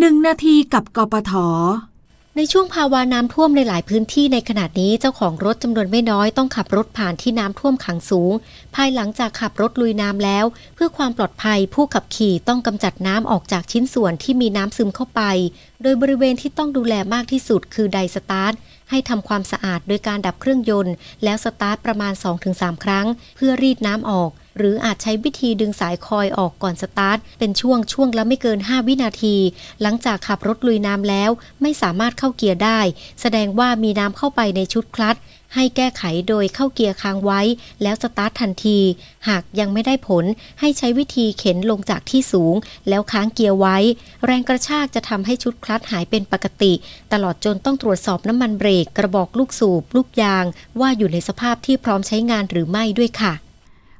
หนึ่งนาทีกับกปท ในช่วงภาวะน้ำท่วมในหลายพื้นที่ในขณะนี้เจ้าของรถจำนวนไม่น้อยต้องขับรถผ่านที่น้ำท่วมขังสูง ภายหลังจากขับรถลุยน้ำแล้ว เพื่อความปลอดภัยผู้ขับขี่ต้องกำจัดน้ำออกจากชิ้นส่วนที่มีน้ำซึมเข้าไป โดยบริเวณที่ต้องดูแลมากที่สุดคือไดสตาร์ทให้ทำความสะอาดโดยการดับเครื่องยนต์ แล้วสตาร์ทประมาณ 2-3 ครั้ง เพื่อรีดน้ำออก หรืออาจใช้วิธีดึงสายคอยออกก่อนสตาร์ท เป็นช่วงช่วงละไม่เกิน 5 วินาที หลังจากขับรถลุยน้ำแล้ว ไม่สามารถเข้าเกียร์ได้ แสดงว่ามีน้ำเข้าไปในชุดคลัตช์ให้แก้ไขโดยเข้าเกียร์ค้างไว้ แล้วสตาร์ททันที หากยังไม่ได้ผลให้ใช้วิธีเข็นลงจากที่สูง แล้วค้างเกียร์ไว้ แรงกระชากจะทำให้ชุดคลัตช์หายเป็นปกติ ตลอดจนต้องตรวจสอบน้ำมันเบรก กระบอกลูกสูบ ลูกยาง ว่าอยู่ในสภาพที่พร้อมใช้งานหรือไม่ด้วยค่ะ